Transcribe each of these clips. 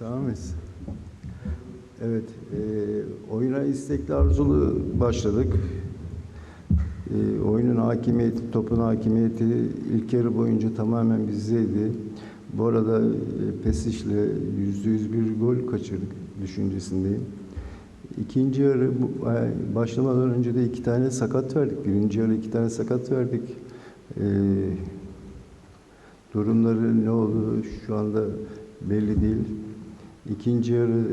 Tamam mıyız? Evet, e, oyuna istekli arzulu başladık. E, oyunun hakimiyeti, topun hakimiyeti ilk yarı boyunca tamamen bizdeydi. Bu arada e, Pesic'le yüzde yüz bir gol kaçırdık düşüncesindeyim. İkinci yarı ay, başlamadan önce de iki tane sakat verdik. Birinci yarı iki tane sakat verdik. E, durumları ne oldu şu anda belli değil. İkinci yarı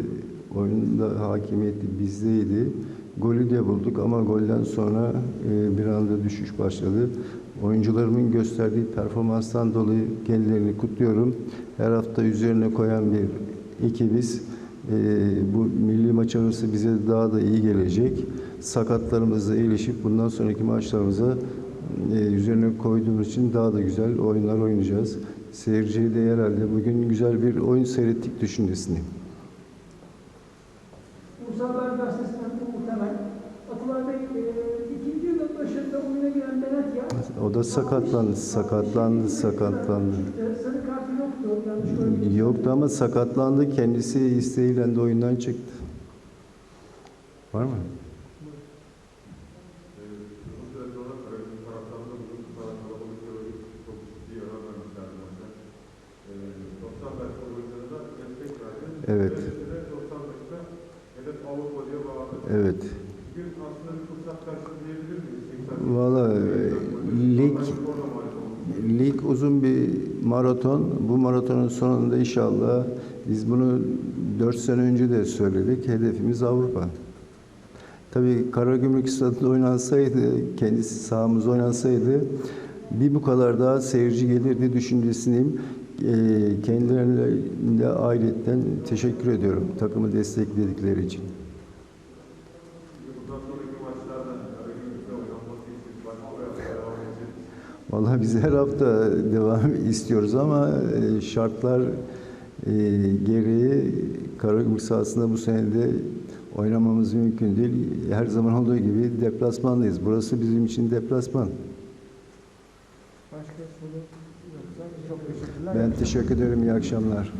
oyunda hakimiyeti bizdeydi. Golü de bulduk ama golden sonra e, bir anda düşüş başladı. Oyuncularımın gösterdiği performanstan dolayı kendilerini kutluyorum. Her hafta üzerine koyan bir ekibiz. E, bu milli maç arası bize daha da iyi gelecek. Sakatlarımızla iyileşip bundan sonraki maçlarımıza e, üzerine koyduğumuz için daha da güzel oyunlar oynayacağız. Seyirciye de herhalde bugün güzel bir oyun seyrettik düşüncesindeyim. Ulusal Haber Gazetesi'nden bu muhtemel. Atılay Bey, e, ikinci yılın başında oyuna giren Benet ya. O da sakatlandı, sakatlandı, sakatlandı. Sarı kartı yoktu. Yanlış görmüyorum. Yoktu ama sakatlandı. Kendisi isteğiyle de oyundan çıktı. Var mı? Uzun Evet. Bugün aslında bir fırsat karşılayabilir miyiz? 80 Valla e, lig lig uzun bir maraton. Bu maratonun sonunda inşallah biz bunu 4 sene önce de söyledik. Hedefimiz Avrupa. Tabii Karagümrük stadında oynansaydı, kendisi sahamız oynansaydı bir bu kadar daha seyirci gelirdi düşüncesindeyim. Ee, kendilerine ayrıca teşekkür ediyorum takımı destekledikleri için. Bundan sonraki maçlarda Karagümrük'te oynanması için başka oyuncular devam edecek. Vallahi biz her hafta devam istiyoruz ama e, şartlar e, gereği Karagümrük sahasında bu sene de oynamamız mümkün değil. Her zaman olduğu gibi deplasmandayız. Burası bizim için deplasman. Başka soru yoksa çok teşekkürler. Ben teşekkür ederim. İyi akşamlar.